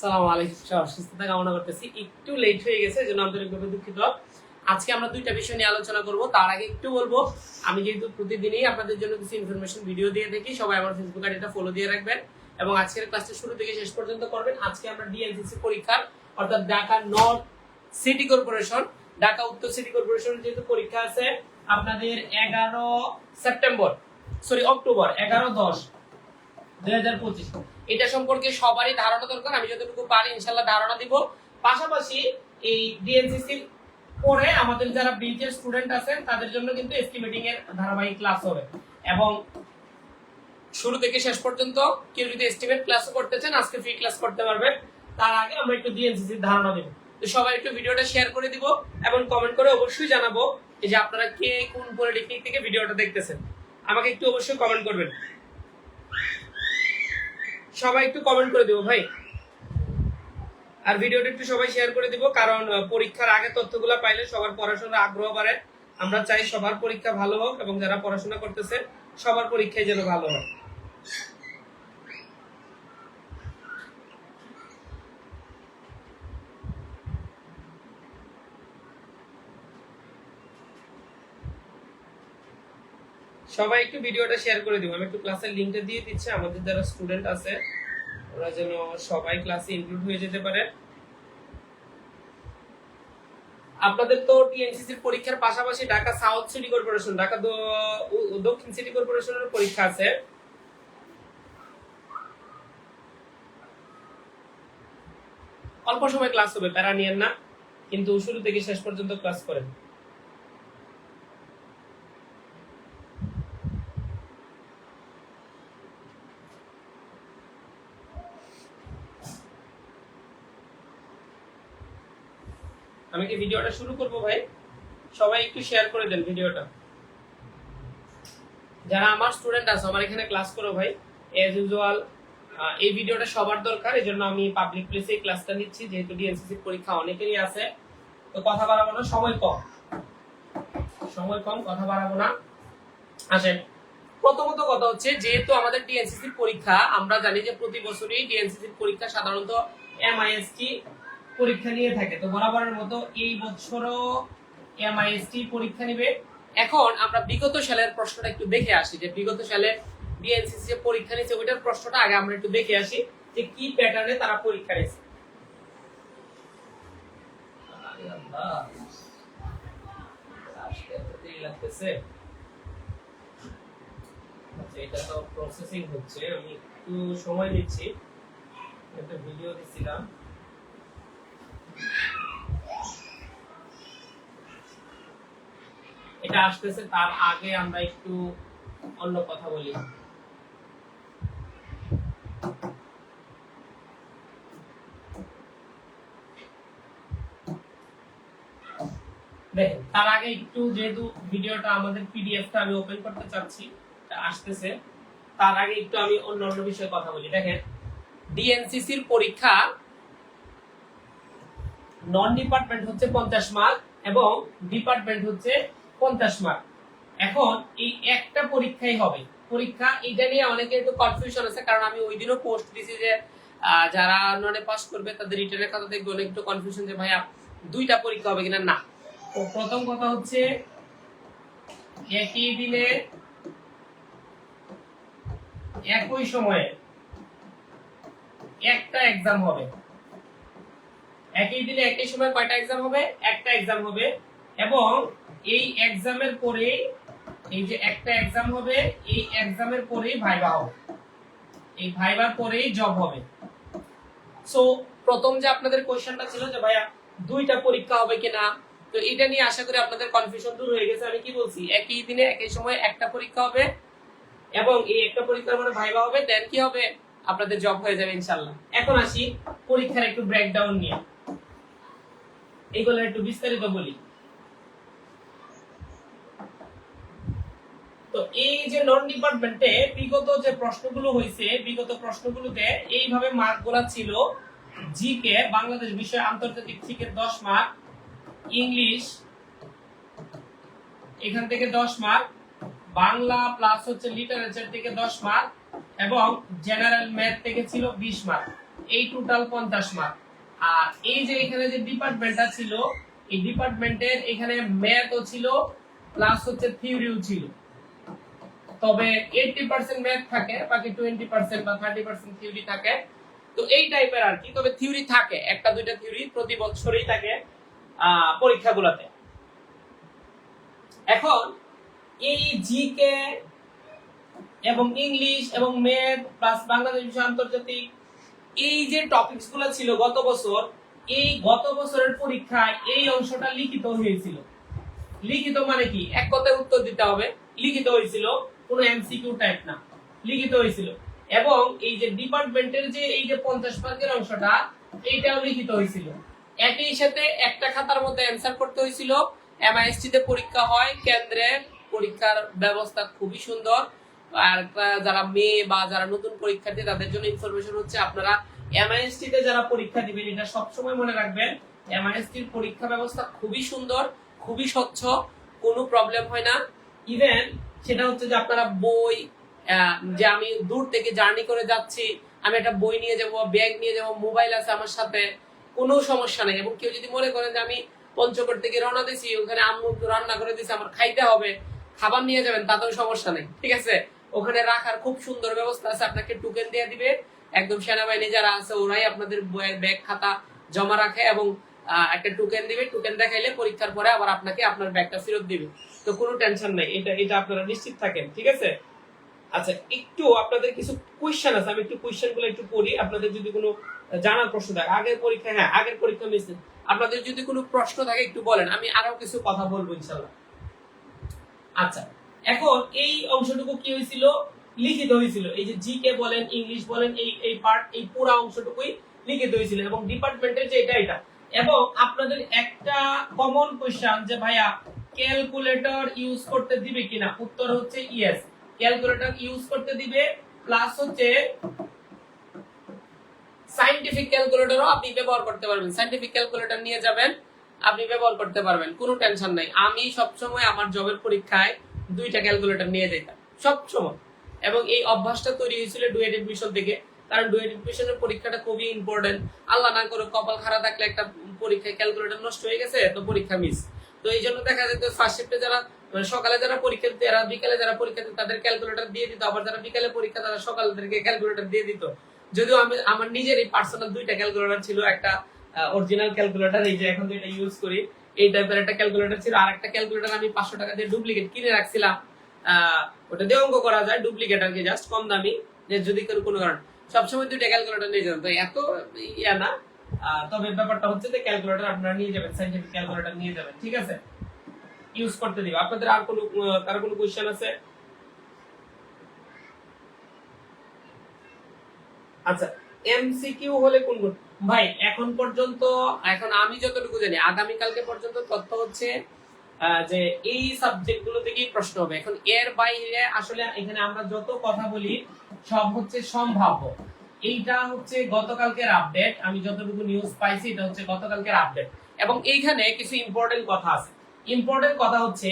সালাম আলাইকুম সবার সুস্থতা কামনা করতেছি। একটু লেট হয়ে গেছে এজন্য আন্তরিকভাবে দুঃখিত। আজকে আমরা দুইটা বিষয় নিয়ে আলোচনা করব, তার আগে একটু বলব, আমি যেহেতু প্রতিদিনই আপনাদের জন্য কিছু ইনফরমেশন ভিডিও দিয়ে থাকি, সবাই আমার ফেসবুক আইডিটা ফলো দিয়ে রাখবেন। এবং আজকের ক্লাসটা শুরু থেকে শেষ পর্যন্ত করবেন। আজকে আমরা ডিএনসিসি পরীক্ষার, অর্থাৎ Dhaka north city corporation Dhaka উত্তর সিটি কর্পোরেশনের যেহেতু পরীক্ষা আছে, আপনাদের এগারো সেপ্টেম্বর সরি অক্টোবর এগারো দশ। দুই হাজার পঁচিশ। এটা সম্পর্কে সবারই ধারণা দরকার, আমি যতটুকু পারি ইনশাল্লাহ ধারণা দিব। পাশাপাশি এই ডিএনসিসির পরে আমাদের যারা ব্রিজের স্টুডেন্ট আছেন, তাদের জন্য কিন্তু এস্টিমেটিং এর ধারাবাহিক ক্লাস হবে। এবং শুরু থেকে শেষ পর্যন্ত কেউ যদি এস্টিমেট ক্লাসও করতে চান, আজকে ফ্রি ক্লাস করতে পারবেন। তার আগে আমরা একটু ডিএনসিসির ধারণা দেব। তো সবাই একটু ভিডিওটা শেয়ার করে দিব এবং কমেন্ট করে অবশ্যই জানাব যে আপনারা কে কোন পলিটেকনিক থেকে ভিডিওটা দেখতেছেন। আমাকে একটু অবশ্যই কমেন্ট করবেন। সবাই একটু কমেন্ট করে দেবো ভাই। আর ভিডিওটা একটু সবাই শেয়ার করে দিব, কারণ পরীক্ষার আগে তথ্যগুলো পাইলে সবার পড়াশোনার আগ্রহ বাড়ে। আমরা চাই সবার পরীক্ষা ভালো হোক এবং যারা পড়াশোনা করতেছে, সবার পরীক্ষায় যেন ভালো হয়। সবাই একটু ভিডিওটা শেয়ার করে দিব। আমি একটু ক্লাসের লিংকটা দিয়ে দিচ্ছি। আমাদের যারা স্টুডেন্ট আছে, ওরা যেন সবাই ক্লাসে ইনক্লুড হয়ে যেতে পারে। আপনাদের তো টিএনসিসির পরীক্ষার পাশাপাশি Dhaka south city corporation Dhaka দক্ষিণ সিটি কর্পোরেশনের পরীক্ষা আছে। অল্প সময় ক্লাস হবে, প্যারা নিয়েন না। কিন্তু শুরু থেকে শেষ পর্যন্ত ক্লাস করেন। আমি কি ভিডিওটা শুরু করব ভাই? সবাই একটু শেয়ার করে দেন ভিডিওটা। যারা আমার স্টুডেন্ট আছে, আমার এখানে ক্লাস করো ভাই। এজ ইউজুয়াল এই ভিডিওটা সবার দরকার এই জন্য আমি পাবলিক প্লেসে ক্লাসটা নিচ্ছি, যেহেতু ডিএনসিসি পরীক্ষা অনেকেরই আছে। তো কথা বাড়াবো না, সময় কম। সময় কম, কথা বাড়াবো না। আসেন, প্রথমত কথা হচ্ছে, যেহেতু আমাদের ডিএনসিসির পরীক্ষা, আমরা জানি যে প্রতি বছরই ডিএনসিসির পরীক্ষা সাধারণত এমআইএসটি পরীক্ষা নিয়ে থাকে। তো বরাবরের মতো এই বছরও এমআইএসটি পরীক্ষা নেবে। এখন আমরা বিগত সালের প্রশ্নটা একটু দেখে আসি, যে বিগত সালে ডিএনসিসি যে পরীক্ষা নিয়েছে, ওইটার প্রশ্নটা আগে আমরা একটু দেখে আসি, যে কি প্যাটার্নে তারা পরীক্ষা নিয়েছে। আচ্ছা এটা তো প্রসেসিং হচ্ছে, আমি একটু সময় নিচ্ছি একটা ভিডিও দিছিলাম। এটা আসতেছে, তার আগে আমরা একটু অন্য কথা বলি। দেখেন, তার আগে একটু যেহেতু ভিডিওটা আমাদের পিডিএফটা আমি ওপেন করতে চাচ্ছি আসতেছে। তার আগে একটু আমি অন্য অন্য বিষয়ে কথা বলি। দেখেন ডিএনসিসির পরীক্ষা নন ডিপার্টমেন্ট হচ্ছে পঞ্চাশ মার্ক এবং ডিপার্টমেন্ট হচ্ছে পঞ্চাশ মার্ক এখন এই একটা পরীক্ষাই হবে। পরীক্ষা এটা নিয়ে অনেকে একটু কনফিউশন আছে, কারণ আমি ওই দিনও পোস্ট দিছি যে যারা ননে পাস করবে, তাদের রিটার্নের কথা দেখবে, অনেক একটু কনফিউশন যে, ভাইয়া, দুইটা পরীক্ষা হবে কিনা? না। তো প্রথম কথা হচ্ছে, একই দিনে, একই সময়ে একটা এক্সাম হবে। একই দিনে একই সময় কয়টা এক্সাম হবে? একটা এক্সাম হবে। এবং এই এক্সামের পরে, এই যে একটা এক্সাম হবে, এই এক্সামের পরেই ভাইবা হবে। এই ভাইবার পরেই জব হবে। সো প্রথম যে আপনাদের কোশ্চেনটা ছিল যে, ভাইয়া, দুইটা পরীক্ষা হবে কিনা? তো এটা নিয়ে আশা করি আপনাদের কনফিউশন দূর হয়ে গেছে। আমি কি বলছি? একই দিনে, একই সময় একটা পরীক্ষা হবে এবং এই একটা পরীক্ষার পরে ভাইবা হবে দেন কি হবে? আপনাদের জব হয়ে যাবে ইনশাল্লাহ এখন আসি পরীক্ষার একটু ব্রেকডাউন নিয়ে। এইগুলো একটু বিস্তারিত বলি। তো এই যে নন ডিপার্টমেন্টে বিগত যে প্রশ্নগুলো হয়েছে, বিগত প্রশ্নগুলোতে এইভাবে মার্কগুলা ছিল জিকে বাংলাদেশ বিষয় আন্তর্জাতিক থেকে দশ মার্ক ইংলিশ এখান থেকে দশ মার্ক বাংলা প্লাস হচ্ছে লিটারেচার থেকে দশ মার্ক এবং জেনারেল ম্যাথ থেকে ছিল বিশ মার্ক এই টোটাল পঞ্চাশ মার্ক আর এই যে এখানে যে ডিপার্টমেন্টটা ছিল, এই ডিপার্টমেন্টের এখানে ম্যাথও ছিল প্লাস হচ্ছে থিওরিও ছিল। তবে এইটটি পার্সেন্ট ম্যাথ থাকে, বাকি টোয়েন্টি পার্সেন্ট বা থার্টি পার্সেন্ট থিওরি থাকে। তো এই টাইপের আর কি, তবে থিওরি থাকে, একটা দুইটা থিওরি প্রতি বছরই থাকে পরীক্ষাগুলোতে। এখন এই জিকে এবং ইংলিশ এবং ম্যাথ প্লাস বাংলাদেশ বিষয় আন্তর্জাতিক এই যে টপিকসগুলো ছিল গত বছর, এই গত বছরের পরীক্ষায় এই অংশটা লিখিত হয়েছিল। লিখিত মানে কি? এক কথায় উত্তর দিতে হবে। লিখিত হয়েছিল, কোনো এমসিকিউ টাইপ না। লিখিত হয়েছিল। এবং এই যে ডিপার্টমেন্টের যে এই যে পঞ্চাশ মার্কের অংশটা, এইটাও লিখিত হয়েছিল। একই সাথে একটা খাতার মধ্যে অ্যান্সার করতে হয়েছিল। এমআইএসটি তে পরীক্ষা হয়, কেন্দ্রে পরীক্ষার ব্যবস্থা খুবই সুন্দর। আর যারা মেয়ে বা যারা নতুন পরীক্ষার্থী, তাদের জন্য ইনফরমেশন হচ্ছে আপনারা এমআইএসটি তে যারা পরীক্ষা দিবেন, এটা সবসময় মনে রাখবেন এমআইএসটির পরীক্ষা ব্যবস্থা খুবই সুন্দর, খুবই স্বচ্ছ, কোনো প্রবলেম হয় না। ইভেন সেটা হচ্ছে যে আপনারা বই যে আমি দূর থেকে জার্নি করে যাচ্ছি, আমি একটা বই নিয়ে যাব ব্যাগ নিয়ে যাব মোবাইল আছে আমার সাথে, কোনো সমস্যা নেই। এবং কেউ যদি মনে করেন যে আমি পঞ্চগড় থেকে রওনা দিছি, ওখানে আম্মু রান্না করে দিছে, আমার খাইতে হবে, খাবার নিয়ে যাবেন, তাতেও সমস্যা নেই, ঠিক আছে? ওখানে রাখার খুব সুন্দর ব্যবস্থা আছে, আপনাকে টোকেন দিয়ে দিবে। একদম সেনাবাহিনী যারা আছে, ওরাই আপনাদের ব্যাগ খাতা জমা রাখে এবং একটা টোকেন দিবে। টোকেন দেখাইলে পরীক্ষার পরে আবার আপনাকে আপনার ব্যাগটা ফেরত দিবে। তো কোনো টেনশন নাই, এটা এটা আপনারা নিশ্চিত থাকেন, ঠিক আছে? আচ্ছা একটু আপনাদের কিছু কোয়েশ্চেন আছে, আমি একটু কোয়েশ্চেনগুলো একটু পড়ি। আপনাদের যদি কোনো জানার প্রশ্ন থাকে, আগের পরীক্ষা হ্যাঁ আগের পরীক্ষা মিস আপনাদের যদি কোনো প্রশ্ন থাকে, একটু বলেন, আমি আরও কিছু কথা বলব ইনশাল্লাহ আচ্ছা এখন এই অংশটুকু কি হয়েছিল? লিখিত হয়েছিল। এই যে জি কে বলেন ইংলিশ বলেন, এই এই পার্ট এই পুরো অংশটুকুই লিখিত হয়েছিল এবং ডিপার্টমেন্টের যে এটা এটা। এবং আপনাদের একটা কমন কোশ্চেন যে, ভাইয়া ক্যালকুলেটর ইউজ করতে দিবে কিনা? উত্তর হচ্ছে ইয়েস ক্যালকুলেটর ইউজ করতে দিবে প্লাস হচ্ছে সাইন্টিফিক ক্যালকুলেটরও আপনি ব্যবহার করতে পারবেন। সাইন্টিফিক ক্যালকুলেটর নিয়ে যাবেন, আপনি ব্যবহার করতে পারবেন, কোনো টেনশন নাই। আমি সবসময় আমার জবের পরীক্ষায় দুইটা ক্যালকুলেটর নিয়ে যেতাম সবসময় এবং এই অভ্যাসটা তৈরি হয়েছিল ডুয়েট এডমিশন থেকে। কারণ ডুয়েট এডমিশনের পরীক্ষাটা খুবই ইম্পর্টেন্ট আল্লাহ না করে কপাল খারাপ থাকলে একটা পরীক্ষায় ক্যালকুলেটর নষ্ট হয়ে গেছে, তো পরীক্ষা মিস তো এই জন্য দেখা যেত ফার্স্ট শিফটে যারা মানে সকালে যারা পরীক্ষা দিত, এরা বিকালে যারা পরীক্ষা দিত, তাদের ক্যালকুলেটর দিয়ে দিত। আবার যারা বিকালে পরীক্ষা, তারা সকাল থেকে ক্যালকুলেটর দিয়ে দিত। যদিও আমি, আমার নিজেরই পার্সোনাল দুইটা ক্যালকুলেটর ছিল, একটা অরিজিনাল ক্যালকুলেটর এই যে এখন যেটা ইউজ করি। এই টাইপের একটা ক্যালকুলেটর ছিল আর একটা ক্যালকুলেটর আমি পাঁচশো টাকা দিয়ে ডুপ্লিকেট কিনে রাখছিলাম। ওটা দিয়ে অঙ্ক করা যায় ডুপ্লিকেট আর কি জাস্ট কম দামি, যে যদি কোনো কারণ সবসময় দুইটা ক্যালকুলেটর নিয়ে যেতাম, তো এত ইয়া না। তবে ব্যাপারটা হচ্ছে যে ক্যালকুলেটর আপনারা নিয়ে যাবেন সাইন্টিফিক ক্যালকুলেটর নিয়ে যাবেন, ঠিক আছে? ইউজ করতে দিব। আপনাদের আর কোনো কারও কোনো কোয়েশ্চেন আছে? আচ্ছা এমসিকিউ হলে কোন ভাই, এখন পর্যন্ত, এখন আমি যতটুকু জানি আগামী কালকে পর্যন্ত তথ্য হচ্ছে যে এই সাবজেক্টগুলো থেকেই প্রশ্ন হবে। এখন এর বাইরে আসলে এখানে আমরা যত কথা বলি, সব হচ্ছে সম্ভাব্য। এইটা হচ্ছে গতকালকের আপডেট আমি যতটুকু নিউজ পাইছি, এটা হচ্ছে গতকালকের আপডেট এবং এইখানে কিছু ইম্পর্টেন্ট কথা আছে। ইম্পর্টেন্ট কথা হচ্ছে,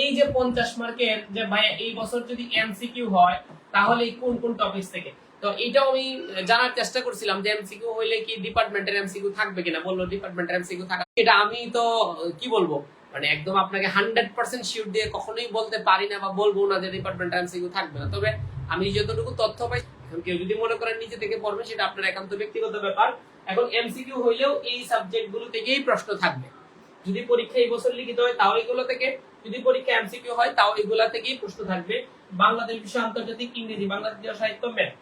এই যে পঞ্চাশ মার্কের যে ভাই এই বছর যদি এমসিকিউ হয়, তাহলে কোন কোন টপিক থেকে? তো এটাও আমি জানার চেষ্টা করছিলাম যে এমসিকিউ হইলে কি ডিপার্টমেন্টের এমসিকিউ থাকবে কিনা? বলল ডিপার্টমেন্টের এমসিকিউ থাকবে এটা আমি তো, কি বলব? মানে একদম আপনাকে হান্ড্রেড পার্সেন্ট শিওর দিয়ে কখনোই বলতে পারি না বা বলব না যে ডিপার্টমেন্টের এমসিকিউ থাকবে না। তবে আমি যতটুকু তথ্য পাই কেউ যদি মনে করেন নিজে থেকে পড়বে সেটা আপনার একান্ত ব্যক্তিগত ব্যাপার। এখন এমসিকিউ হইলেও এই সাবজেক্টগুলো থেকেই প্রশ্ন থাকবে। যদি পরীক্ষা এই বছর লিখিত হয়, তাও এগুলো থেকে। যদি পরীক্ষা এমসিকিউ হয়, তাও এগুলা থেকেই প্রশ্ন থাকবে। বাংলাদেশ বিষয় আন্তর্জাতিক ইংরেজি, বাংলাদেশ সাহিত্য, ম্যাথ।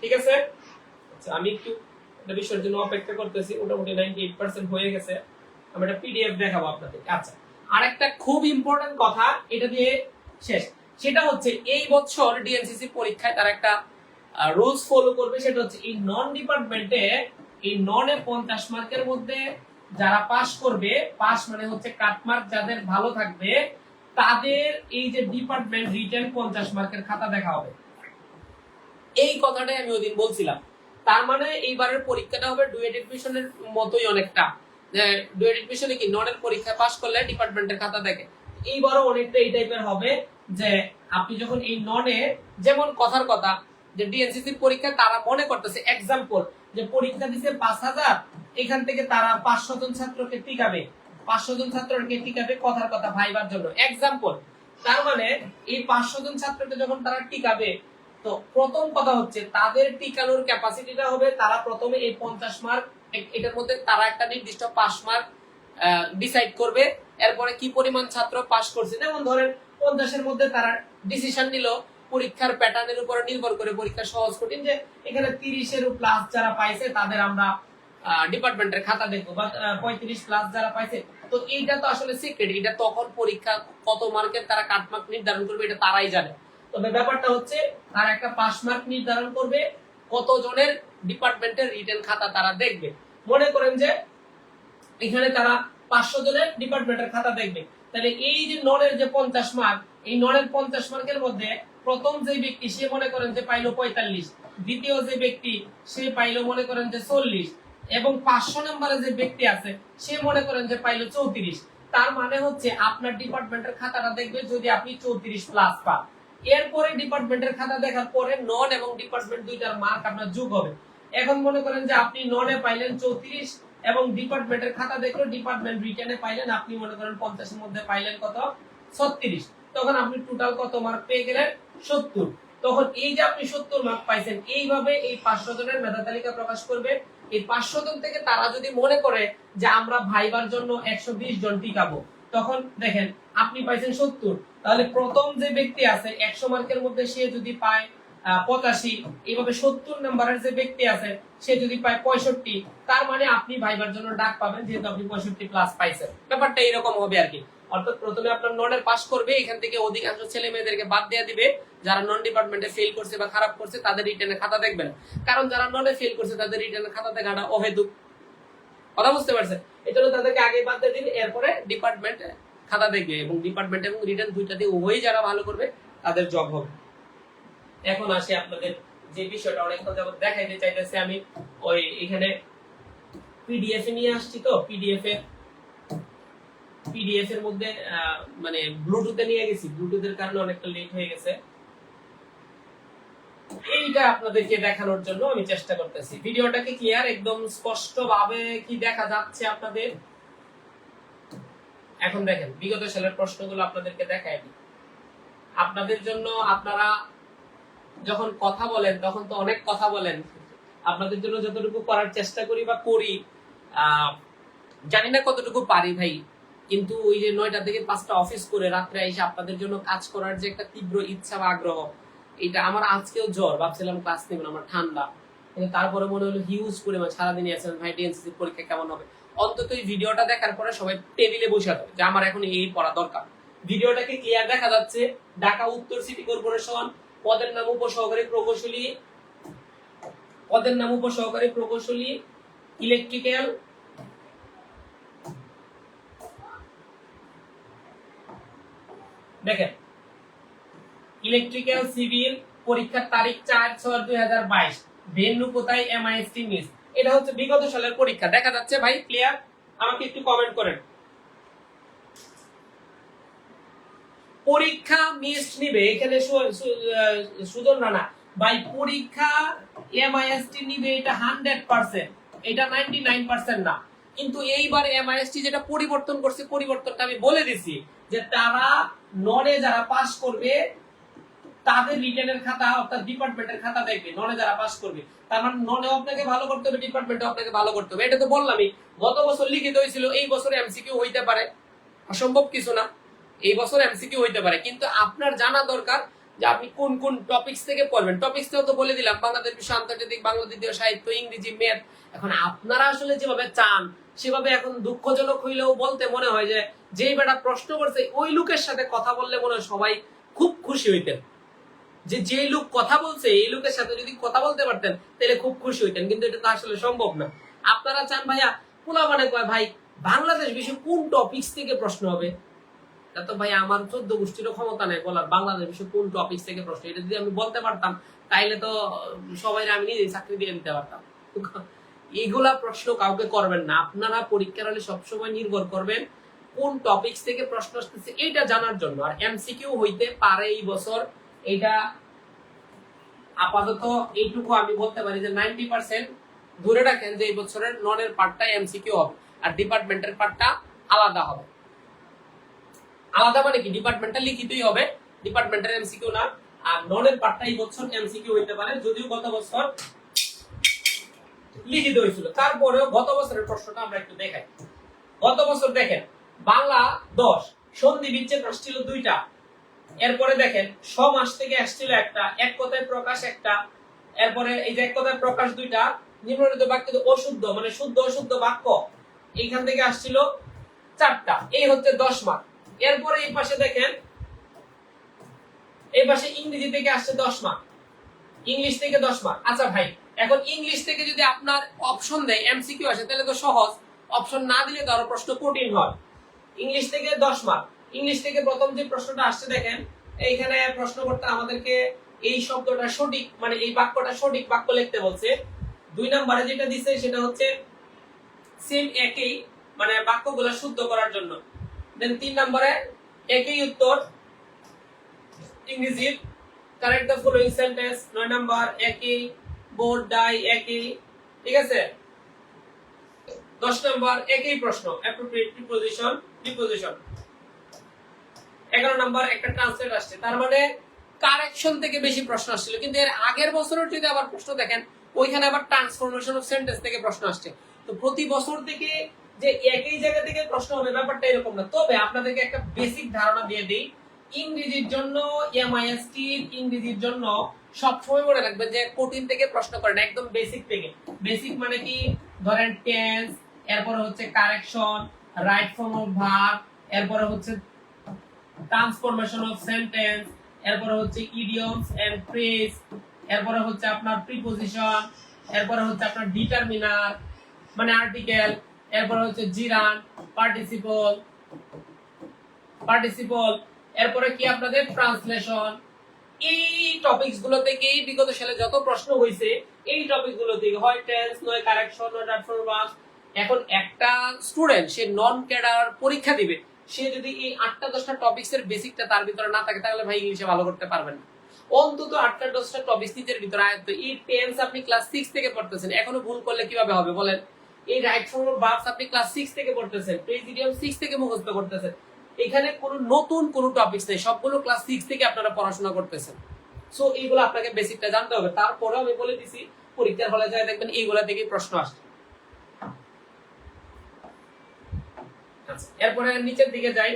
ঠিক আছে? আচ্ছা আমি একটু একটা বিষয়ের জন্য অপেক্ষা করতেছি। মোটামুটি নাইনটি এইট পার্সেন্ট হয়ে গেছে। আমি একটা পিডিএফ দেখাবো আপনাদের আচ্ছা আরেকটা খুব ইম্পর্টেন্ট কথা, এটা দিয়ে শেষ। সেটা হচ্ছে এই বছর ডিএনসিসি পরীক্ষায় তারা একটা রুলস ফলো করবে। সেটা হচ্ছে এই নন ডিপার্টমেন্টে এই ননে পঞ্চাশ মার্কের মধ্যে যারা পাশ করবে পাস মানে হচ্ছে কাটমার্ক যাদের ভালো থাকবে, তাদের এই যে ডিপার্টমেন্ট রিটেন পঞ্চাশ মার্কের খাতা দেখা হবে। এই কথাটাই আমি ওইদিন বলছিলাম। তার মানে এইবারের পরীক্ষাটা হবে ডুয়েট এডমিশনের মতোই অনেকটা। ডুয়েট এডমিশনে কি ননের পরীক্ষা করলে ডিপার্টমেন্টের খাতা দেখে। এইবারও অনেকটা এই টাইপের হবে যে আপনি যখন এই ননে যেমন কথার কথা, যে ডিএনসিসির পরীক্ষা তারা মনে করতেছে এক্সাম্পল যে পরীক্ষা দিছে পাঁচ হাজার, এখান থেকে তারা পাঁচশো জন ছাত্রকে টিকাবে। পাঁচশো জন ছাত্রকে টিকাবে কথার কথা ভাইবার জন্য। এক্সাম্পল তার মানে এই পাঁচশো জন ছাত্রকে যখন তারা টিকাবে তো প্রথম কথা হচ্ছে, তাদের টিকানোর ক্যাপাসিটিটা হবে, তারা প্রথমে এই পঞ্চাশ মার্ক এটার মধ্যে তারা একটা নির্দিষ্ট পাস মার্ক ডিসাইড করবে। এরপরে কি পরিমাণ ছাত্র পাস করছে? যেমন ধরেন, পঞ্চাশের মধ্যে তারা ডিসিশন নিল, পরীক্ষার প্যাটার্নের উপর নির্ভর করে পরীক্ষা সহজ কঠিন যে এখানে তিরিশের প্লাস যারা পাইছে, তাদের আমরা ডিপার্টমেন্টের খাতা দেখব, বা পঁয়ত্রিশ প্লাস যারা পাইছে। তো এইটা তো আসলে সিক্রেট এটা তখন পরীক্ষা কত মার্কের তারা কাট মার্ক নির্ধারণ করবে, এটা তারাই জানে। তবে ব্যাপারটা হচ্ছে, তারা একটা পাস মার্ক নির্ধারণ করবে কত জনের ডিপার্টমেন্টের রিটেন খাতা তারা দেখবে। মনে করেন যে, এখানে তারা পাঁচশো জনের ডিপার্টমেন্টের খাতা দেখবে। তাহলে এই যে ননের যে পঞ্চাশ মার্ক, এই ননের পঞ্চাশ মার্কের মধ্যে প্রথম যে ব্যক্তি, সে মনে করেন যে পাইলো পঁয়তাল্লিশ। দ্বিতীয় যে ব্যক্তি, সে পাইলো মনে করেন যে চল্লিশ। এবং পাঁচশো নম্বরে যে ব্যক্তি আছে, সে মনে করেন যে পাইলো চৌত্রিশ। তার মানে হচ্ছে, আপনার ডিপার্টমেন্টের খাতাটা দেখবে যদি আপনি চৌত্রিশ প্লাস পান। এরপরে ডিপার্টমেন্টের খাতা দেখার পরে নন এবং ডিপার্টমেন্ট দুইটার মার্ক আপনার যোগ হবে। এখন মনে করেন যে আপনি ননে পাইলেন চৌত্রিশ এবং ডিপার্টমেন্টের খাতা দেখল ডিপার্টমেন্ট রিটার্নে পাইলেন, আপনি মনে করেন পঞ্চাশের মধ্যে পাইলেন কত? ছত্রিশ। তখন আপনি টোটাল কত মার্ক পেয়ে গেলেন? সত্তর। তখন এই যে আপনি সত্তর মার্ক পাইছেন, এইভাবে এই পাঁচশো জনের মেধা তালিকা প্রকাশ করবে। এই পাঁচশো জন থেকে তারা যদি মনে করে যে আমরা ভাইবার জন্য একশো বিশ জন টিকাবো তখন দেখেন, আপনি পাইছেন সত্তর। তাহলে প্রথম যে ব্যক্তি আছে, একশো মার্কের মধ্যে সে যদি পায় পঁচাশি এইভাবে সত্তর নাম্বারের যে ব্যক্তি আছে, সে যদি পায় পঁয়ষট্টি, তার মানে আপনি ভাইবার জন্য ডাক পাবেন, যেহেতু আপনি পঁয়ষট্টি প্লাস পাইছেন। ব্যাপারটা এরকম হবে আর কি। অর্থাৎ প্রথমে আপনার ননের পাস করবে, এখান থেকে অধিকাংশ ছেলে মেয়েদেরকে বাদ দিয়ে দিবে। যারা নন ডিপার্টমেন্টে ফেল করছে বা খারাপ করছে, তাদের রিটার্নের খাতা দেখবেন কারণ যারা ননে ফেল করছে, তাদের রিটার্নের খাতা দেখাটা অহেতুক। কথা বুঝতে পারছেন এই জন্য তাদেরকে আগে বাদ দিন, এরপরে ডিপার্টমেন্ট খাতা দেখবে এবং ডিপার্টমেন্ট এবং রিটার্ন দুইটা দিয়ে উভয়ই যারা ভালো করবে, তাদের জব হবে। এখন আসি আপনাদের যে বিষয়টা অনেকক্ষণ যাবত দেখাইতে চাইতেছে আমি। ওই এখানে পিডিএফ এ নিয়ে আসছি তো পিডিএফ এ পিডিএফ এর মধ্যে মানে ব্লুটুথে নিয়ে গেছি। ব্লুটুথের কারণে অনেকটা লেট হয়ে গেছে। এইটা আপনাদেরকে দেখানোর জন্য আমি চেষ্টা করতেছি। ভিডিওটা কি ক্লিয়ার একদম স্পষ্ট ভাবে কি দেখা যাচ্ছে আপনাদের? এখন দেখেন, বিগত সালের প্রশ্নগুলো আপনাদেরকে দেখাই আপনাদের জন্য আপনারা যখন কথা বলেন, তখন তো অনেক কথা বলেন। আপনাদের জন্য যতটুকু করার চেষ্টা করি বা করি জানি না কতটুকু পারি ভাই, কিন্তু ওই যে নয়টা থেকে পাঁচটা অফিস করে রাত্রে এসে আপনাদের জন্য কাজ করার যে একটা তীব্র ইচ্ছা বা আগ্রহ এটা আমার আজকেও জ্বর, ভাবছিলাম ক্লাস নেবেন আমার ঠান্ডা। কিন্তু তারপরে মনে হলো হিউজ পরিমাণ, সারাদিনই আছেন, ভাই ডিএনসিসি পরীক্ষা কেমন হবে? অন্তত এই ভিডিওটা দেখার পরে সবাই টেবিলে বসে হবে যে আমার এখন এই পড়া দরকার। ভিডিওটাকে ক্লিয়ার দেখা যাচ্ছে, ঢাকা উত্তর সিটি কর্পোরেশন পদের নাম উপসহকারী প্রকৌশলী, পদের নাম উপসহকারী প্রকৌশলী ইলেকট্রিক্যাল দেখেন ইলেকট্রিক্যাল, সিভিল পরীক্ষার তারিখ চার ছয় দুই হাজার বাইশ। ভেন্যু কোথায়? এমআইএসটি মিস এটা হচ্ছে বিগত সালের পরীক্ষা। দেখা যাচ্ছে ভাই ক্লিয়ার আমাকে একটু কমেন্ট করেন। পরীক্ষা মিস নিবে, এখানে সুজন রানা। ভাই, পরীক্ষা এমআইএসটি নিবে এটা হান্ড্রেড পার্সেন্ট এটা নাইনটি নাইন পার্সেন্ট না। কিন্তু এইবার এমআইএসটি যেটা পরিবর্তন করছে, পরিবর্তনটা আমি বলে দিছি যে তারা ননে যারা পাস করবে তাদের রিটার্নের খাতা, অর্থাৎ ডিপার্টমেন্টের খাতা দেখবে ননে যারা পাস করবে। তার মানে ননে আপনাকে ভালো করতে হবে ডিপার্টমেন্টে আপনাকে ভালো করতে হবে। এটা তো বললামই, গত বছর লিখিত হয়েছিল, এই বছর এমসিকিউ হইতে পারে। অসম্ভব কিছু না, এই বছর এমসিকিউ হইতে পারে। কিন্তু আপনার জানা দরকার যে আপনি কোন কোন টপিকস থেকে পড়বেন। টপিকসটাও তো বলে দিলাম, বাংলাদেশ বিষয় আন্তর্জাতিক বাংলা দ্বিতীয় সাহিত্য, ইংরেজি ম্যাথ এখন আপনারা আসলে যেভাবে চান, সেভাবে এখন দুঃখজনক হইলেও বলতে মনে হয় যে, যেই বেটা প্রশ্ন করছে, ওই লোকের সাথে কথা বললে মনে হয় সবাই খুব খুশি হইতেন। যে যে লোক কথা বলছে, এই লোকের সাথে যদি কথা বলতে পারতেন, তাহলে খুব খুশি হইতেন, কিন্তু এটা তো আসলে সম্ভব না। আপনারা চান ভাইয়া, পোলা মানে কয়, ভাই, বাংলাদেশ বিষয় কোন টপিকস থেকে প্রশ্ন হবে? তা তো ভাই আমার চোদ্দ গোষ্ঠীরও ক্ষমতা নেই বলার, বাংলাদেশ বিষয় কোন টপিক থেকে প্রশ্ন? এটা যদি আমি বলতে পারতাম, তাইলে তো সবাই আমি নিজেই চাকরি দিয়ে নিতে পারতাম। এগুলা প্রশ্ন কাউকে করবেন না। আপনারা পরীক্ষার হলে সবসময় নির্ভর করবেন কোন টপিকস থেকে প্রশ্ন আসতেছে, এটা জানার জন্য। আর এমসিকিউ হইতে পারে এই বছর এটা আপাতত এইটুকু আমি বলতে পারি যে নাইনটি পার্সেন্ট ধরে রাখেন যে এই বছরের ননের পার্টটা এমসিকিউ হবে, আর ডিপার্টমেন্টের পার্টটা আলাদা হবে। আলাদা মানে কি? ডিপার্টমেন্টাল লিখিতই হবে ডিপার্টমেন্টাল এমসিকিউ না, আর ননের পার্টটা এই বছর এমসিকিউ হইতে পারে, যদিও গত বছর লিখিত হয়েছিল। তারপরেও গত বছরের প্রশ্নটা আমরা একটু দেখাই। গত বছর দেখেন, বাংলা দশ, সন্ধি বিচ্ছেদ ছিল দুইটা। এরপরে দেখেন সমাস থেকে আসছিল একটা, এক কথায় প্রকাশ একটা, এরপরে এই যে এক কথায় প্রকাশ দুইটা, নিম্নলিখিত বাক্য অশুদ্ধ মানে শুদ্ধ, অশুদ্ধ বাক্য। এইখান থেকে আসছিল চারটা, এই হচ্ছে দশ মার্ক এরপরে এই পাশে দেখেন, এই পাশে ইংরেজি থেকে আসছে দশ মার্ক ইংলিশ থেকে দশ মার্ক আচ্ছা ভাই, এখন ইংলিশ থেকে যদি আপনার অপশন দেয়, এমসিকিউ আসে, তাহলে তো সহজ। অপশন না দিলে তো আরও প্রশ্ন কঠিন হয়। ইংলিশ থেকে দশ মার্ক ইংলিশ থেকে প্রথম যে প্রশ্নটা আসছে দেখেন, এইখানে প্রশ্ন করতে আমাদেরকে এই শব্দটা সঠিক মানে এই বাক্যটা সঠিক বাক্য লিখতে বলছে। দুই নম্বরে যেটা দিছে সেটা হচ্ছে সেম একই মানে বাক্যগুলো শুদ্ধ করার জন্য। দেন তিন নম্বরে একই উত্তর, ইংরেজির কারেক্ট দ্য ফলোইং সেন্টেন্স নয় নাম্বার, একই বোর্ড ডাই একই, ঠিক আছে? দশ নম্বর, একই প্রশ্ন অ্যাপ্রোপ্রিয়েট প্রিপোজিশন প্রিপোজিশন এগারো নাম্বার একটা ট্রান্সলেট আসছে। তার মানে কারেকশন থেকে বেশি প্রশ্ন আসছিল। কিন্তু এর আগের বছরের যদি আবার প্রশ্ন দেখেন, ওইখানে আবার ট্রান্সফরমেশন অফ সেন্টেন্স থেকে প্রশ্ন আসছে। তো প্রতি বছর থেকে যে একই জায়গা থেকে প্রশ্ন হবে, ব্যাপারটা এরকম না। তবে আপনাদেরকে একটা বেসিক ধারণা দিয়ে দিই। ইংরেজির জন্য এমআইএসটি ইংরেজির জন্য সবসময় মনে রাখবেন যে কঠিন থেকে প্রশ্ন করেন, একদম বেসিক থেকে। বেসিক মানে কি? ধরেন টেন্স এরপরে হচ্ছে correction right form of verb এরপরে হচ্ছে ট্রান্সফরমেশন অফ সেন্টেন্স এরপরে হচ্ছে ইডিয়মস এন্ড ফ্রেজ এরপরে হচ্ছে আপনার প্রিপোজিশন এরপরে হচ্ছে আপনার ডিটারমিনার মানে আর্টিকেল এরপরে হচ্ছে জিরান পার্টিসিপল পার্টিসিপল এরপরে কি আপনাদের ট্রান্সলেশন এই টপিকসগুলো থেকেই বিগত সালে যত প্রশ্ন হয়েছে এই টপিকগুলো থেকে হয় টেন্স নয় কারেকশন নয় ট্রান্সফরমাস এখন একটা স্টুডেন্ট সে নন ক্যাডার পরীক্ষা দিবে। সে যদি এই আটটা দশটা টপিক্স এর বেসিকটা তার ভিতরে না থাকে, তাহলে ভাই ইংলিশে ভালো করতে পারবেন অন্তত আটটা দশটা টপিক্স নিজের ভিতরে আয়ত্ত। এই টেন্স আপনি ক্লাস সিক্স থেকে পড়তেছেন, এখনও ভুল করলে কীভাবে হবে বলেন? এই রাইট আপনি ক্লাস সিক্স থেকে পড়তেছেন প্রেসিডিয়াম সিক্স থেকে মুখস্থ করতেছেন। এখানে কোনো নতুন কোনো টপিকস নেই, সবগুলো ক্লাস সিক্স থেকে আপনারা পড়াশোনা করতেছেন। সো এইগুলো আপনাকে বেসিকটা জানতে হবে। তারপরে আমি বলে দিছি, পরীক্ষার হলে যায় দেখবেন এইগুলা থেকেই প্রশ্ন আসছে এরপরে নিচের দিকে যাই।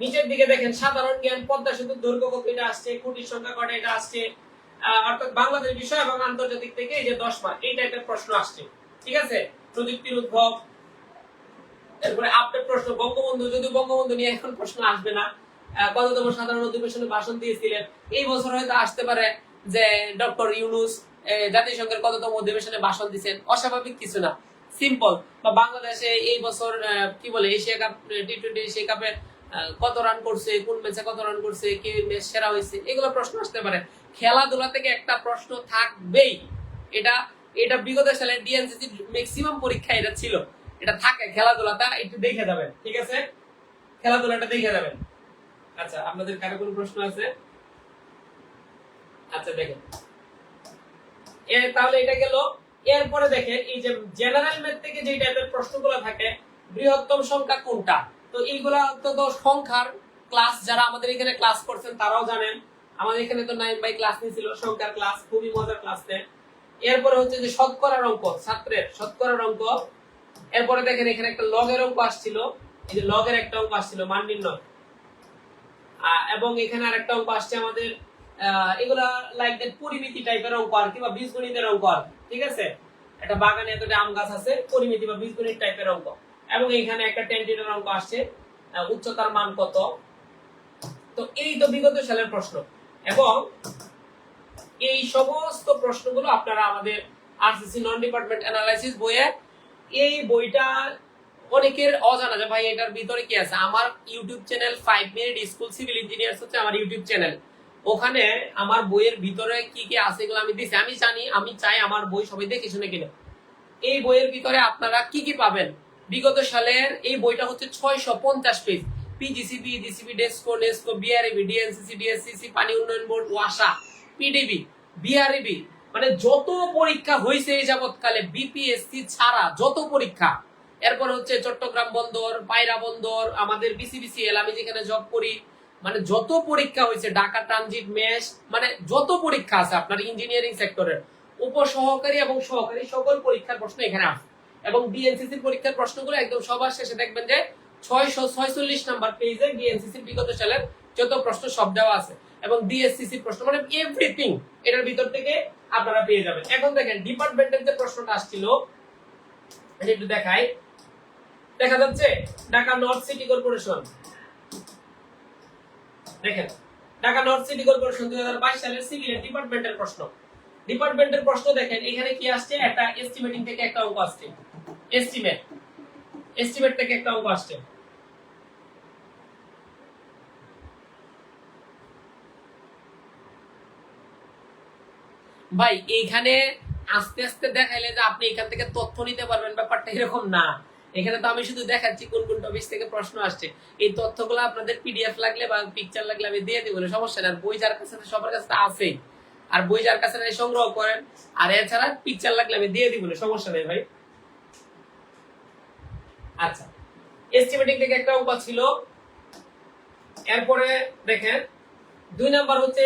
নিচের দিকে দেখেন সাধারণ জ্ঞান পদ্মা দৈর্ঘ্য কত এটা আসছে সংখ্যা এটা আসছে অর্থাৎ বাংলাদেশ বিষয় এবং আন্তর্জাতিক থেকে এই যে দশ মার্ক এই টাইপের প্রশ্ন আসছে। ঠিক আছে? প্রযুক্তির উদ্ভব এরপরে প্রশ্ন বঙ্গবন্ধু যদি বঙ্গবন্ধু নিয়ে এখন প্রশ্ন আসবে না আহ, কততম সাধারণ অধিবেশনে ভাষণ দিয়েছিলেন এই বছর হয়তো আসতে পারে যে ডক্টর ইউনুস জাতিসংঘের কততম অধিবেশনে ভাষণ দিচ্ছেন অস্বাভাবিক কিছু না। সিম্পল বা বাংলাদেশে এই বছর কি বলে Asia cup T twenty Asia কাপে কত রান করছে, কোন ম্যাচে কত রান করছে, কে ম্যাচ সেরা হয়েছে, এগুলো প্রশ্ন আসতে পারে। খেলাধুলা থেকে একটা প্রশ্ন থাকবেই। এটা এটা বিগত সালে ডিএনসিসি ম্যাক্সিমাম পরীক্ষা এটা ছিল। এটা থাকে, খেলাধুলাটা একটু দেখে যাবেন, ঠিক আছে? খেলাধুলাটা দেখে যাবেন। আচ্ছা আপনাদের কারও কোনো প্রশ্ন আছে? আচ্ছা দেখেন। তাহলে এটা গেল এরপরে দেখেন এই যে জেনারেল ম্যাথ থেকে যে টাইপের প্রশ্নগুলো থাকে বৃহত্তম সংখ্যা কোনটা? তো এইগুলা অন্তত সংখ্যার ক্লাস যারা আমাদের এখানে ক্লাস করছেন তারাও জানেন। আমাদের এখানে তো নাইন বাই ক্লাস নিয়েছিল সংখ্যার ক্লাস খুবই মজার ক্লাস নেয় এরপরে হচ্ছে যে শতকরার অঙ্ক ছাত্রের শতকরার অঙ্ক। এরপরে দেখেন এখানে একটা লগের অঙ্ক আসছিল। এই যে লগের একটা অঙ্ক আসছিল মান নির্ণয়। এবং এখানে আরেকটা অঙ্ক আসছে আমাদের এগুলা লাইক দ্যাট পরিমিতি টাইপের অঙ্ক আর কি বা বীজগণিতের অঙ্ক আর কি, ঠিক আছে? একটা বাগানে এতটা আম গাছ আছে, পরিমিতি বা বীজগণিত টাইপের অঙ্ক। এবং এখানে একটা টেন্টেনের অঙ্ক আসছে উচ্চতার মান কত? তো এই তো বিগত সালের প্রশ্ন। এবং এই সমস্ত প্রশ্নগুলো আপনারা আমাদের আরসিসি নন ডিপার্টমেন্ট অ্যানালাইসিস বইয়ে, এই বইটা অনেকের অজানা যে ভাই এটার ভিতরে কি আছে? আমার YouTube channel five minute school civil engineers হচ্ছে আমার ইউটিউব চ্যানেল ওখানে আমার বইয়ের ভিতরে কি কি আছে এগুলো আমি দিছি। আমি জানি, আমি চাই আমার বই সবাই দেখে শুনে কিনে। এই বইয়ের ভিতরে আপনারা কি কি পাবেন? বিগত সালের এই বইটা হচ্ছে ছয়শো পঞ্চাশ page. PGCB DCB DESCO NESCO BREB DNCC DSCC পানি উন্নয়ন বোর্ড, ওয়াসা পিডিবি বিআরইবি মানে যত পরীক্ষা হয়েছে এই যাবৎকালে বিপিএসসি ছাড়া যত পরীক্ষা। এরপর হচ্ছে চট্টগ্রাম বন্দর, পায়রা বন্দর, আমাদের বিসিবিসিএল আমি যেখানে জব করি মানে যত পরীক্ষা হয়েছে, ঢাকা ট্রানজিট, মেশ মানে যত পরীক্ষা আছে আপনার ইঞ্জিনিয়ারিং সেক্টরের উপসহকারী এবং সহকারী সকল পরীক্ষার প্রশ্ন এখানে আছে এবং ডিএনসিসির পরীক্ষার প্রশ্নগুলো একদম সবার শেষে দেখবেন যে ছয়শো ছয়চল্লিশ নাম্বার পেজে ডিএনসিসির বিগত সালের যত প্রশ্ন সব দেওয়া আছে। এবং ডিএসসিসির প্রশ্ন মানে এভরিথিং এটার ভিতর থেকে আপনারা পেয়ে যাবেন। এখন দেখেন ডিপার্টমেন্টের যে প্রশ্নটা আসছিল একটু দেখাই। দেখা যাচ্ছে ঢাকা নর্থ সিটি কর্পোরেশন দেখেন, ঢাকা নর্থ সিটি কর্পোরেশন দুই হাজার বাইশ সালের ডিপার্টমেন্টের প্রশ্ন। ডিপার্টমেন্টের প্রশ্ন দেখেন, এখানে কি আসছে? একটা এস্টিমেটিং থেকে একটা অঙ্ক আসছে। এস্টিমেট এস্টিমেট থেকে একটা অঙ্ক আসছে। ভাই, এইখানে আস্তে আস্তে দেখাইলে যে আপনি এখান থেকে তথ্য নিতে পারবেন, ব্যাপারটা এরকম না। এখানে তো আমি শুধু দেখাচ্ছি কোন কোন টপিক থেকে প্রশ্ন আসছে। এই তথ্যগুলো আপনাদের পিডিএফ লাগলে বা পিকচার লাগলে আমি দিয়ে দিব সমস্যা নেই। আর বই যার কাছে সবার কাছে আছেই। আর বই যার কাছে নাই, সংগ্রহ করেন। আর এছাড়া পিকচার লাগলে আমি দিয়ে দিব সমস্যা নেই ভাই। আচ্ছা এস্টিমেটিং থেকে একটা অঙ্ক ছিল। এরপরে দেখেন, দুই নাম্বার হচ্ছে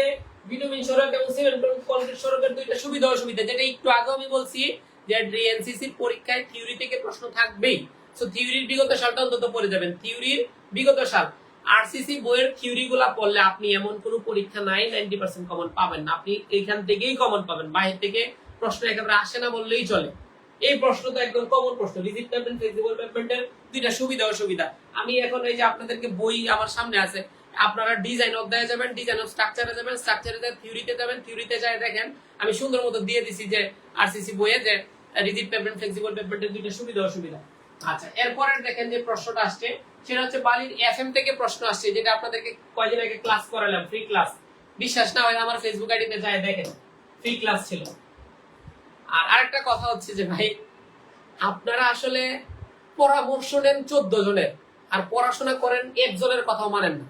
বিটুমিন সড়ক এবং সিমেন্ট কংক্রিট সড়কের দুইটা সুবিধা অসুবিধা যেটা একটু আগে আমি বলছি যে ডিএনসিসি পরীক্ষায় থিওরি থেকে প্রশ্ন থাকবেই। থিওরির বিগত সালটা অন্তত পড়ে যাবেন। থিওরির বিগত সাল। আরসিসি বইয়ের থিওরি গুলা পড়লে আপনি এমন পরীক্ষা নাই নাইনটি পার্সেন্ট কমন পাবেন না। আপনি এইখান থেকেই কমন পাবেন। থেকে প্রশ্ন একেবারে আসে না বললেই চলে। এই প্রশ্ন তো একদম কমন প্রশ্ন। রিজিট পেমেন্ট ফ্লেক্সিবল পেমেন্টের দুইটা সুবিধা, অসুবিধা। আমি এখন এই যে আপনাদেরকে বই আমার সামনে আছে, আপনারা ডিজাইন অধ্যায়ে যাবেন ডিজাইন অফ স্ট্রাকচারে যাবেন স্ট্রাকচারে যায় থিওরিতে যাবেন থিওরিতে যায় দেখেন, আমি সুন্দর মতো দিয়ে দিছি যে আরসিসি বইয়ে যে রিজিট পেমেন্ট ফ্লেক্সিবল পেমেন্টের দুইটা সুবিধা, অসুবিধা। আচ্ছা এরপরে দেখেন যে প্রশ্নটা আসছে, সেটা হচ্ছে বালির এফএম থেকে প্রশ্ন আসছে, যেটা আপনাদেরকে কয়েকদিন আগে ক্লাস করালাম ফ্রি ক্লাস বিশ্বাস না হয় আমার ফেসবুক আইডিতে যায়, দেখেন ফ্রি ক্লাস ছিল। আর আরেকটা কথা হচ্ছে যে ভাই, আপনারা আসলে পরামর্শ নেন চোদ্দ জনের, আর পড়াশোনা করেন একজনের কথাও মানেন না।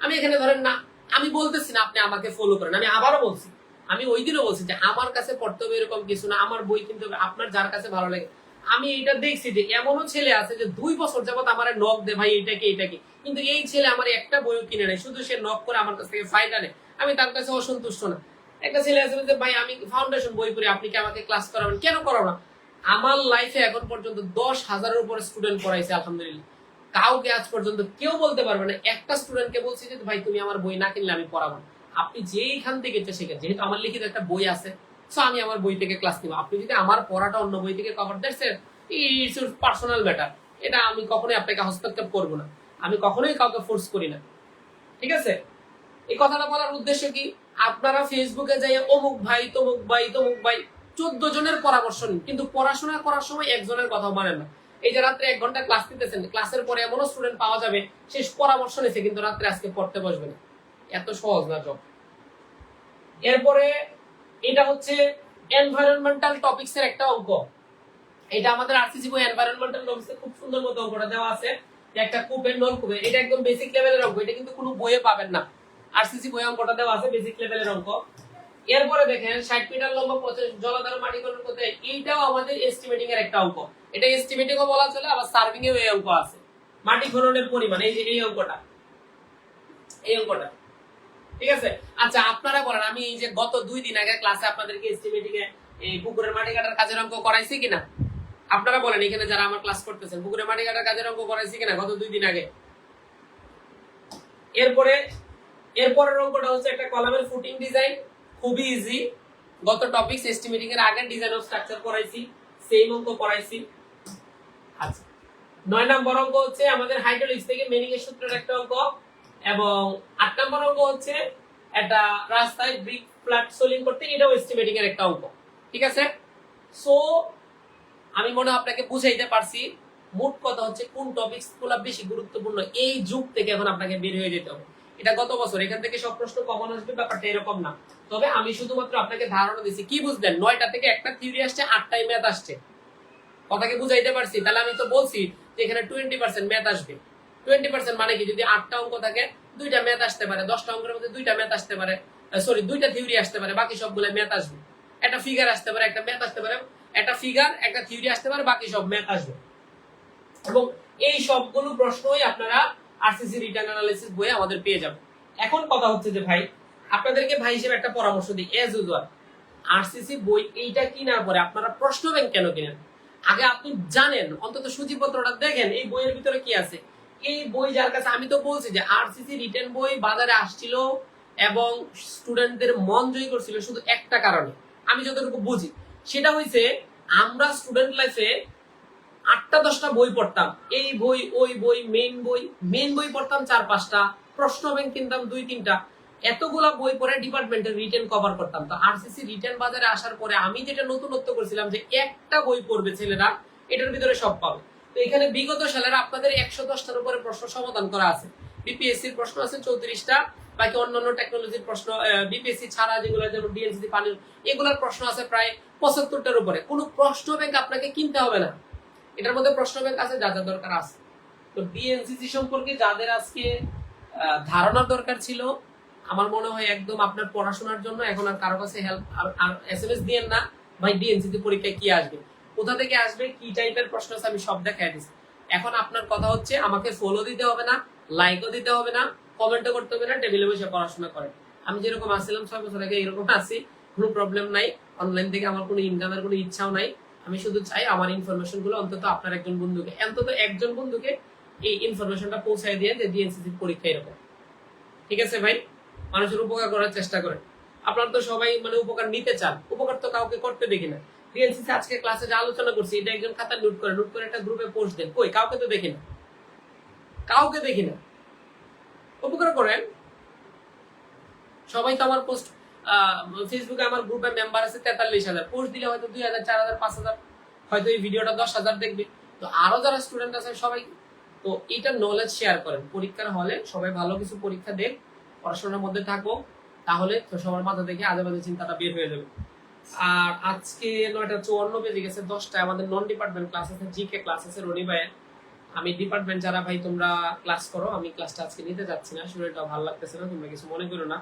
আমি এখানে ধরেন না, আমি বলতেছি না আপনি আমাকে ফলো করেন, আমি আবারও বলছি, আমি ওই দিনও বলছি যে আমার কাছে পড়তে হবে এরকম কিছু না, আমার বই কিনতে হবে, আপনার যার কাছে ভালো লাগে আমি এটা দেখছি যে এমনও ছেলে আছে যে দুই বছর যাবত আমার নখ দে ভাই এটাকে এটাকে কিন্তু এই ছেলে আমার একটা বইও কিনে নেয় শুধু সে নখ করে আমার কাছ থেকে ফায়দা নেয় আমি তার কাছে অসন্তুষ্ট না। একটা ছেলে আছে যে ভাই, আমি ফাউন্ডেশন বই পড়ি, আপনি কি আমাকে ক্লাস করাবেন? কেন করাবো না? আমার লাইফে এখন পর্যন্ত দশ হাজারের উপরে স্টুডেন্ট পড়াইছে, আলহামদুলিল্লাহ। কাউকে আজ পর্যন্ত কেউ বলতে পারবে না। একটা স্টুডেন্টকে বলছি যে, ভাই, তুমি আমার বই না কিনলে আমি পড়াবো আপনি যেইখান থেকে শেখেন যেহেতু আমার লিখিত একটা বই আছে সো আমি আমার বই থেকে ক্লাস নিব। আপনি যদি আমার পড়াটা অন্য বই থেকে cover that's it's personal matter এটা আমি কখনোই আপনাকে হস্তক্ষেপ করব না। আমি কখনোই কাউকে ফোর্স করি না। ঠিক আছে? এই কথাটা বলার উদ্দেশ্য কি? আপনারা ফেসবুকে যাই অমুক ভাই, তমুক ভাই তমুক ভাই, চোদ্দ জনের পরামর্শ নিন। কিন্তু পড়াশোনা করার সময় একজনের কথা মানেন না। এই যে রাত্রে এক ঘণ্টা ক্লাস নিতেছেন ক্লাসের পরে এমনও স্টুডেন্ট পাওয়া যাবে, সে পরামর্শ নিছে কিন্তু রাত্রে আজকে পড়তে বসবে না। এত সহজ না জব এরপরে এটা হচ্ছে এনভায়রনমেন্টাল টপিকস এর একটা অঙ্ক। এটা আমাদের আরসিসি বই এনভায়রনমেন্টাল টপিকস খুব সুন্দর মতো অঙ্কটা দেওয়া আছে। একটা কূপের নল কূপে এটা একদম বেসিক লেভেলের অঙ্ক, এটা কিন্তু কোনো বইয়ে পাবেন না। আরসিসি বই অঙ্কটা দেওয়া আছে বেসিক লেভেলের অঙ্ক। এরপরে দেখেন, ষাট মিটার লম্বা জলাধার মাটি খনন করতে এইটাও আমাদের এস্টিমেটিং এর একটা অঙ্ক। এটা এস্টিমেটিং ও বলা চলে, আবার সার্ভিং এও এই অঙ্ক আছে। মাটি খননের পরিমাণ, এই যে এই অঙ্কটা। এই অঙ্কটা। ঠিক আছে? আচ্ছা আপনারা বলেন, আমি এই যে গত দুই দিন আগে ক্লাসে আপনাদেরকে এস্টিমেটিং এ, এই পুকুরের মাটি কাটার কাজের অঙ্ক করাইছি কিনা? আপনারা বলেন, এখানে যারা আমার ক্লাস করতেছেন, পুকুরের মাটি কাটার কাজের অঙ্ক করাইছি কিনা গত দুই দিন আগে? এরপরে, এরপরের অঙ্কটা হচ্ছে একটা কলামের ফুটিং ডিজাইন খুবই ইজি গত টপিকস এস্টিমেটিং এর আগে ডিজাইন অফ স্ট্রাকচার করাইছি সেম অঙ্ক করাইছি। আচ্ছা নয় নম্বর অঙ্ক হচ্ছে আমাদের হাইড্রোলিক্স থেকে মেনিং এর সূত্রের একটা অঙ্ক। এবং আট নম্বর অঙ্ক হচ্ছে একটা রাস্তায় ব্রিক ফ্ল্যাট সোলিং করতে, এটাও এস্টিমেটিং এর একটা অঙ্ক ঠিক আছে? সো আমি মনে আপনাকে বুঝাইতে পারছি, মোট কথা হচ্ছে কোন টপিকসগুলো বেশি গুরুত্বপূর্ণ এই যুগ থেকে এখন আপনাকে বের হয়ে যেতে হবে। এটা গত বছর, এখান থেকে সব প্রশ্ন কমন আসবে, ব্যাপারটা এরকম না। তবে আমি শুধুমাত্র আপনাকে ধারণা দিচ্ছি কি বুঝলেন? নয়টা থেকে একটা থিওরি আসছে, আটটায় ম্যাথ আসছে। কথাকে বুঝাইতে পারছি? তাহলে আমি তো বলছি যে এখানে টোয়েন্টি পার্সেন্ট ম্যাথ আসবে। টোয়েন্টি পার্সেন্ট মানে কি? যদি আটটা অঙ্ক থাকে, দুইটা ম্যাথ আসতে পারে। দশটা অঙ্কের মধ্যে দুইটা ম্যাথ আসতে পারে। সরি দুইটা থিওরি আসতে পারে। বাকি সবগুলো ম্যাথ আসবে। একটা ফিগার আসতে পারে, একটা ম্যাথ আসতে পারে। একটা ফিগার একটা থিওরি আসতে পারে, বাকি সব ম্যাথ আসবে। এবং এই সবগুলো প্রশ্নই আপনারা আরসিসি রিটার্ন অ্যানালিসিস বইয়ে আমাদের পেয়ে যাবেন। এখন কথা হচ্ছে যে ভাই, আপনাদেরকে ভাই হিসেবে একটা পরামর্শ দিই। এজ ইউজুয়াল আরসিসি বই এইটা কেনার পরে আপনারা প্রশ্ন কেন কিনেন আগে আপনি জানেন, অন্তত সূচিপত্রটা দেখেন, এই বইয়ের ভিতরে কি আছে। এই বই যার কাছে আমি তো বলছি যে আরসিসি রিটেন বই বাজারে আসছিল এবং স্টুডেন্টদের মন জয় করছিল শুধু একটা কারণে। আমি যতটুকু বুঝি। সেটা হয়েছে আমরা স্টুডেন্ট লাইফে আটটা, দশটা বই পড়তাম। এই বই, ওই বই মেন বই মেন বই পড়তাম চার, পাঁচটা, প্রশ্ন ব্যাংক কিনতাম দুই, তিনটা। এতগুলা বই পড়ে ডিপার্টমেন্টের রিটেন কভার করতাম। তো আরসিসি রিটেন বাজারে আসার পরে আমি যেটা নতুনত্ব করছিলাম যে একটা বই পড়বে ছেলেরা, এটার ভিতরে সব পাবে। তো এখানে বিগত সালের আপনাদের একশো দশটার উপরে প্রশ্ন সমাধান করা আছে। বিপিএসসির প্রশ্ন আছে চৌত্রিশটা, বাকি অন্যান্য টেকনোলজির প্রশ্ন বিপিএসসি ছাড়া যেগুলো যেমন ডিএনসি পানির এগুলোর প্রশ্ন আছে প্রায় পঁচাত্তরটার উপরে। কোনো প্রশ্ন ব্যাংক আপনাকে কিনতে হবে না। এটার মধ্যে প্রশ্ন ব্যাংক আছে, যা যা দরকার আছে। তো ডিএনসিসি সম্পর্কে যাদের আজকে ধারণার দরকার ছিল, আমার মনে হয় একদম আপনার পড়াশোনার জন্য এখন আর কারও কাছে হেল্প আর এস এম এস দিয়েন না, ভাই ডিএনসিসি পরীক্ষায় কি আসবে? কোথা থেকে আসবে, কি টাইপের প্রশ্ন আছে, আমি সব দেখাই দিচ্ছি এখন আপনার কথা হচ্ছে, আমাকে ফলো দিতে হবে না লাইকও দিতে হবে না কমেন্টও করতে হবে না টেবিলে বসে পড়াশোনা করেন। আমি যেরকম আসছিলাম, ছয় বছর আগে এরকম আছি, কোনো প্রবলেম নাই অনলাইন থেকে আমার কোনো ইনকামের কোনো ইচ্ছাও নাই। আমি শুধু চাই আমার ইনফরমেশনগুলো অন্তত আপনার একজন বন্ধুকে, অন্তত একজন বন্ধুকে এই ইনফরমেশনটা পৌঁছায় দিয়ে যে ডিএনসিসি পরীক্ষা এরকম। ঠিক আছে ভাই? মানুষের উপকার করার চেষ্টা করেন। আপনারা তো সবাই মানে উপকার নিতে চান, উপকার তো কাউকে করতে দেখি না। আজকে ক্লাসে যে আলোচনা করছি, এটা একজন খাতা নোট করে নোট করে একটা গ্রুপে পোস্ট দেন। কই? কাউকে তো দেখি না। কাউকে দেখি না। উপকার করেন। সবাই তো আমার পোস্ট ফেসবুকে আমার গ্রুপে মেম্বার আছে তেতাল্লিশ হাজার। পোস্ট দিলে হয়তো দুই হাজার, চার হাজার, পাঁচ হাজার। হয়তো এই ভিডিওটা দশ হাজার দেখবে। তো আরও যারা স্টুডেন্ট আছে সবাই, তো এটা নলেজ শেয়ার করেন। পরীক্ষার হলে সবাই ভালো কিছু পরীক্ষা দেন, পড়াশোনার মধ্যে থাকো তাহলে তো সবার মাথা থেকে আজে বাজে চিন্তাটা বের হয়ে যাবে। আর আজকে নয়টা চুয়ান্ন বেজে গেছে দশটায় আমাদের নন ডিপার্টমেন্ট ক্লাস আছে জি কে ক্লাস আছে, রনি ভাইয়ের। আমি ডিপার্টমেন্ট যারা, ভাই, তোমরা ক্লাস করো, আমি ক্লাসটা আজকে নিতে যাচ্ছি না শরীরটা ভালো লাগতেছে না, তোমরা কিছু মনে করো না।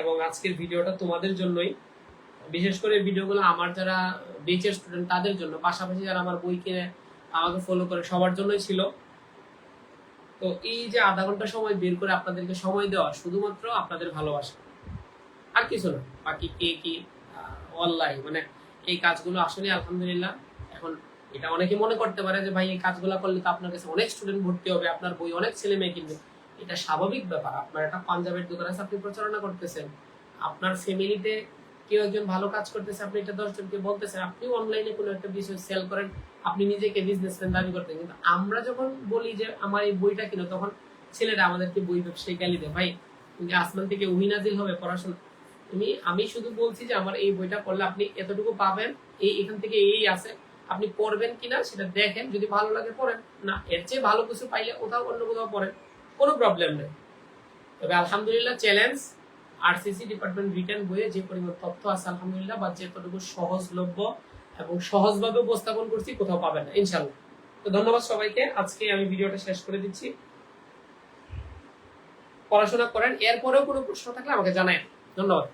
এবং আজকের ভিডিওটা তোমাদের জন্যই। বিশেষ করে ভিডিওগুলো আমার যারা বেচের স্টুডেন্ট তাদের জন্য। পাশাপাশি যারা আমার বই কিনে আমাকে ফলো করে, সবার জন্যই ছিল। তো এই যে আধা ঘণ্টা সময় বের করে আপনাদেরকে সময় দেওয়া, শুধুমাত্র আপনাদের ভালোবাসা। আর কিছু না, বাকি কে কি অনলাইন মানে এই কাজগুলো আসলে আলহামদুলিল্লাহ এখন এটা অনেকে মনে করতে পারে যে, ভাই, এই কাজগুলো করলে তো আপনার কাছে অনেক স্টুডেন্ট ভর্তি হবে, আপনার বই অনেক ছেলে মেয়ে কিনবে। এটা স্বাভাবিক ব্যাপার। আপনার একটা পাঞ্জাবের দোকান আছে আপনি প্রচারণা করতেছেন, আপনার ফ্যামিলিতে কেউ একজন ভালো কাজ করতেছে, আপনি এটা দশজনকে বলতেছেন, আপনিও অনলাইনে কোনো একটা বিষয় সেল করেন, আপনি নিজেকে বিজনেসম্যান দাবি করতেন। কিন্তু আমরা যখন বলি যে, আমার এই বইটা কিনো, তখন ছেলেরা আমাদেরকে বই ব্যবসায়ী গালি দেয়, ভাই আসমান থেকে উহিনাজিল হবে? পড়াশোনা তুমি, আমি শুধু বলছি যে আমার এই বইটা পড়লে আপনি এতটুকু পাবেন। এই এখান থেকে এই আছে। আপনি পড়বেন কিনা সেটা দেখেন। যদি ভালো লাগে পড়েন। না, এর চেয়ে ভালো কিছু পাইলে কোথাও অন্য কোথাও পড়েন। কোনো প্রবলেম নেই। তবে আলহামদুলিল্লাহ চ্যালেঞ্জ আরসিসি ডিপার্টমেন্ট রিটার্ন বইয়ে যে পরিমাণ তথ্য আছে, আলহামদুলিল্লাহ, বা যেতটুকু সহজলভ্য এবং সহজভাবে উপস্থাপন করছি, কোথাও পাবেন না ইনশাল্লাহ তো ধন্যবাদ সবাইকে। আজকে আমি ভিডিওটা শেষ করে দিচ্ছি। পড়াশোনা করেন। এরপরেও কোনো প্রশ্ন থাকলে আমাকে জানায় ধন্যবাদ